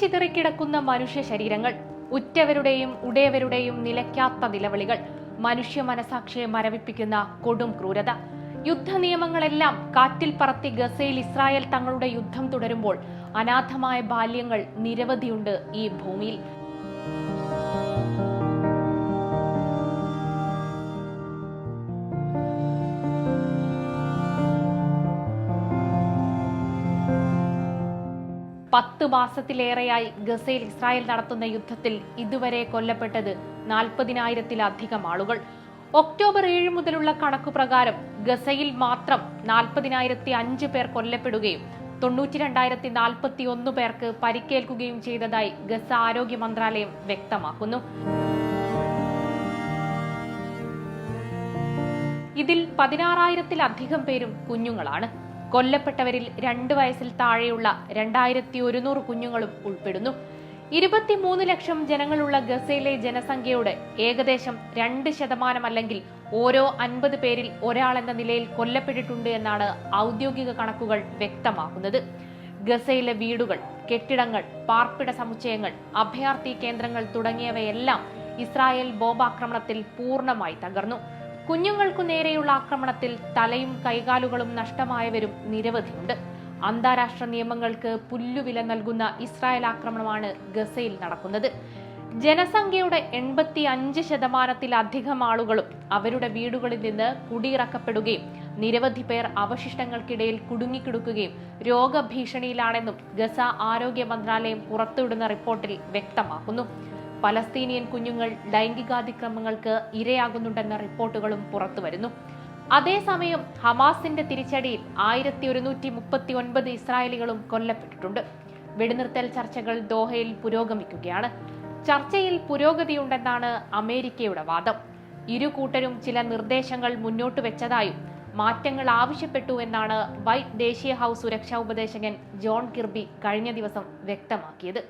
ചിതറിക്കിടക്കുന്ന മനുഷ്യ ശരീരങ്ങൾ ഉറ്റവരുടെയും ഉടയവരുടെയും നിലയ്ക്കാത്ത നിലവിളികൾ മനുഷ്യ മനസാക്ഷിയെ മരവിപ്പിക്കുന്ന കൊടും ക്രൂരത. യുദ്ധ നിയമങ്ങളെല്ലാം കാറ്റിൽ പറത്തി ഗസയിൽ ഇസ്രായേൽ തങ്ങളുടെ യുദ്ധം തുടരുമ്പോൾ അനാഥമായ ബാല്യങ്ങൾ നിരവധിയുണ്ട് ഈ ഭൂമിയിൽ. പത്ത് മാസത്തിലേറെയായി ഗസയിൽ ഇസ്രായേൽ നടത്തുന്ന യുദ്ധത്തിൽ ഇതുവരെ കൊല്ലപ്പെട്ടത് നാൽപ്പതിനായിരത്തിലധികം ആളുകൾ. ഒക്ടോബർ ഏഴ് മുതലുള്ള കണക്കു പ്രകാരം ഗസയിൽ മാത്രം നാൽപ്പതിനായിരത്തി അഞ്ച് പേർ കൊല്ലപ്പെടുകയും തൊണ്ണൂറ്റി രണ്ടായിരത്തി നാൽപ്പത്തി ഒന്ന് പേർക്ക് പരിക്കേൽക്കുകയും ചെയ്തതായി ഗസ ആരോഗ്യ മന്ത്രാലയം വ്യക്തമാക്കുന്നു. ഇതിൽ പതിനാറായിരത്തിലധികം പേരും കുഞ്ഞുങ്ങളാണ്. കൊല്ലപ്പെട്ടവരിൽ രണ്ട് വയസ്സിൽ താഴെയുള്ള രണ്ടായിരത്തി ഒരുന്നൂറ് കുഞ്ഞുങ്ങളും ഉൾപ്പെടുന്നു. ഇരുപത്തിമൂന്ന് ലക്ഷം ജനങ്ങളുള്ള ഗസയിലെ ജനസംഖ്യയുടെ ഏകദേശം രണ്ട് ശതമാനം അല്ലെങ്കിൽ ഓരോ അൻപത് പേരിൽ ഒരാൾ എന്ന നിലയിൽ കൊല്ലപ്പെട്ടിട്ടുണ്ട് എന്നാണ് ഔദ്യോഗിക കണക്കുകൾ വ്യക്തമാക്കുന്നത്. ഗസയിലെ വീടുകൾ കെട്ടിടങ്ങൾ പാർപ്പിട സമുച്ചയങ്ങൾ അഭയാർത്ഥി കേന്ദ്രങ്ങൾ തുടങ്ങിയവയെല്ലാം ഇസ്രായേൽ ബോംബാക്രമണത്തിൽ പൂർണമായി തകർന്നു. കുഞ്ഞുങ്ങൾക്കു നേരെയുള്ള ആക്രമണത്തിൽ തലയും കൈകാലുകളും നഷ്ടമായവരും നിരവധിയുണ്ട്. അന്താരാഷ്ട്ര നിയമങ്ങൾക്ക് പുല്ലുവില നൽകുന്ന ഇസ്രായേൽ ആക്രമണമാണ് ഗസയിൽ നടക്കുന്നത്. ജനസംഖ്യയുടെ എൺപത്തി അഞ്ച് ശതമാനത്തിലധികം ആളുകളും അവരുടെ വീടുകളിൽ നിന്ന് കുടിയിറക്കപ്പെടുകയും നിരവധി പേർ അവശിഷ്ടങ്ങൾക്കിടയിൽ കുടുങ്ങിക്കിടക്കുകയും രോഗഭീഷണിയിലാണെന്നും ഗസ ആരോഗ്യ മന്ത്രാലയം പുറത്തുവിടുന്ന റിപ്പോർട്ടിൽ വ്യക്തമാക്കുന്നു. പലസ്തീനിയൻ കുഞ്ഞുങ്ങൾ ലൈംഗികാതിക്രമങ്ങൾക്ക് ഇരയാകുന്നുണ്ടെന്ന റിപ്പോർട്ടുകളും പുറത്തുവരുന്നു അതേസമയം ഹമാസിന്റെ തിരിച്ചടിയിൽ ആയിരത്തി ഒരുന്നൂറ്റി മുപ്പത്തി ഒൻപത് ഇസ്രായേലികളും കൊല്ലപ്പെട്ടിട്ടുണ്ട്. വെടിനിർത്തൽ ചർച്ചകൾ ദോഹയിൽ പുരോഗമിക്കുകയാണ്. ചർച്ചയിൽ പുരോഗതിയുണ്ടെന്നാണ് അമേരിക്കയുടെ വാദം. ഇരു കൂട്ടരും ചില നിർദ്ദേശങ്ങൾ മുന്നോട്ട് വെച്ചതായും മാറ്റങ്ങൾ ആവശ്യപ്പെട്ടു എന്നാണ് വൈറ്റ് ദേശീയ ഹൗസ് സുരക്ഷാ ഉപദേശകൻ ജോൺ കിർബി കഴിഞ്ഞ ദിവസം വ്യക്തമാക്കിയത്.